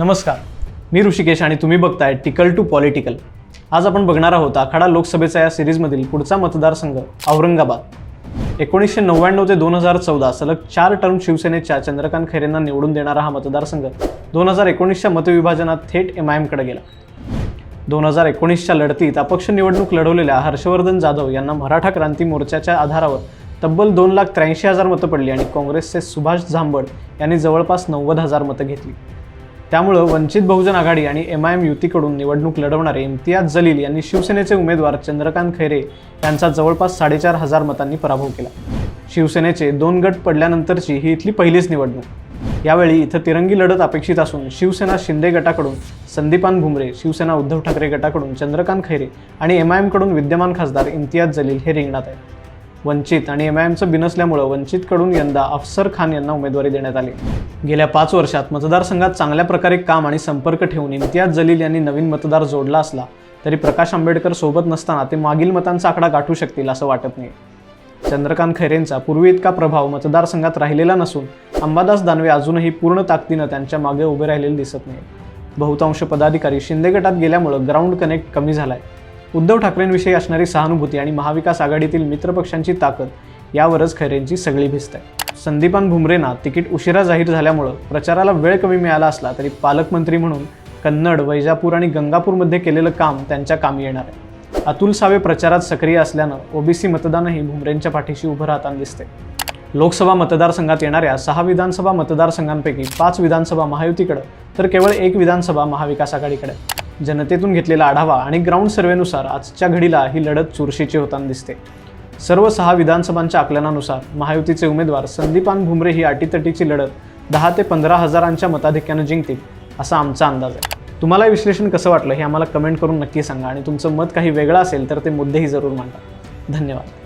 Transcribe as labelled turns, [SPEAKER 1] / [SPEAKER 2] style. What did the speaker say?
[SPEAKER 1] नमस्कार. मी ऋषिकेश आणि तुम्ही बघताय टिकल टू पॉलिटिकल आज आपण बघणार आहोत आखाडा लोकसभेचा या सिरीजमधील पुढचा मतदारसंघ औरंगाबाद. एकोणीसशे नव्याण्णव ते दोन हजार चौदा सलग चार टर्म शिवसेनेच्या चंद्रकांत खैरेंना निवडून देणारा हा मतदारसंघ दोन हजार एकोणीसच्या मतविभाजनात थेट एम आय एमकडे गेला. दोन हजार एकोणीसच्या लढतीत अपक्ष निवडणूक लढवलेल्या हर्षवर्धन जाधव यांना मराठा क्रांती मोर्चाच्या आधारावर तब्बल दोन लाख त्र्याऐंशी हजार मतं पडली आणि काँग्रेसचे सुभाष झांबड यांनी जवळपास नव्वद हजार मतं घेतली. त्यामुळं वंचित बहुजन आघाडी आणि एम आय एम युतीकडून निवडणूक लढवणारे इम्तियाज जलील यांनी शिवसेनेचे उमेदवार चंद्रकांत खैरे यांचा जवळपास साडेचार हजार मतांनी पराभव केला. शिवसेनेचे दोन गट पडल्यानंतरची ही इथली पहिलीच निवडणूक. यावेळी इथं तिरंगी लढत अपेक्षित असून शिवसेना शिंदे गटाकडून संदीपान भुमरे शिवसेना उद्धव ठाकरे गटाकडून चंद्रकांत खैरे आणि एम आय एमकडून विद्यमान खासदार इम्तियाज जलील हे रिंगणात आहेत. वंचित आणि एम आय एमचं बिन असल्यामुळं वंचितकडून यंदा अफसर खान यांना उमेदवारी देण्यात आली. गेल्या पाच वर्षात मतदारसंघात चांगल्या प्रकारे काम आणि संपर्क ठेवून इम्तियाज जलील यांनी नवीन मतदार जोडला असला तरी प्रकाश आंबेडकर सोबत नसताना ते मागील मतांचा आकडा गाठू शकतील असं वाटत नाही. चंद्रकांत खैरेंचा पूर्वी इतका प्रभाव मतदारसंघात राहिलेला नसून अंबादास दानवे अजूनही पूर्ण ताकदीनं त्यांच्या मागे उभे राहिलेले दिसत नाही. बहुतांश पदाधिकारी शिंदे गटात गेल्यामुळं ग्राउंड कनेक्ट कमी झालाय. उद्धव ठाकरेंविषयी असणारी सहानुभूती आणि महाविकास आघाडीतील मित्रपक्षांची ताकद यावरच खैरेंची सगळी भिस्त आहे. संदीपान भुमरेंना तिकीट उशिरा जाहीर झाल्यामुळं प्रचाराला वेळ कमी मिळाला असला तरी पालकमंत्री म्हणून कन्नड वैजापूर आणि गंगापूरमध्ये केलेलं काम त्यांच्या कामी येणार आहे. अतुल सावे प्रचारात सक्रिय असल्यानं ओबीसी मतदानही भुमरेंच्या पाठीशी उभं राहताना दिसते लोकसभा मतदारसंघात येणाऱ्या सहा विधानसभा मतदारसंघांपैकी पाच विधानसभा महायुतीकडं तर केवळ एक विधानसभा महाविकास आघाडीकडे जनतेतून घेतलेला आढावा आणि ग्राउंड सर्व्हेनुसार आजच्या घडीला ही लढत चुरशीची होताना दिसते. सर्व सहा विधानसभांच्या आकलनानुसार महायुतीचे उमेदवार संदीपान भुमरे ही अटीतटीची लढत दहा ते पंधरा हजारांच्या मताधिक्यानं जिंकतील असा आमचा अंदाज आहे. तुम्हाला हे विश्लेषण कसं वाटलं हे आम्हाला कमेंट करून नक्की सांगा आणि तुमचं मत काही वेगळं असेल तर ते मुद्देही जरूर मांडा. धन्यवाद.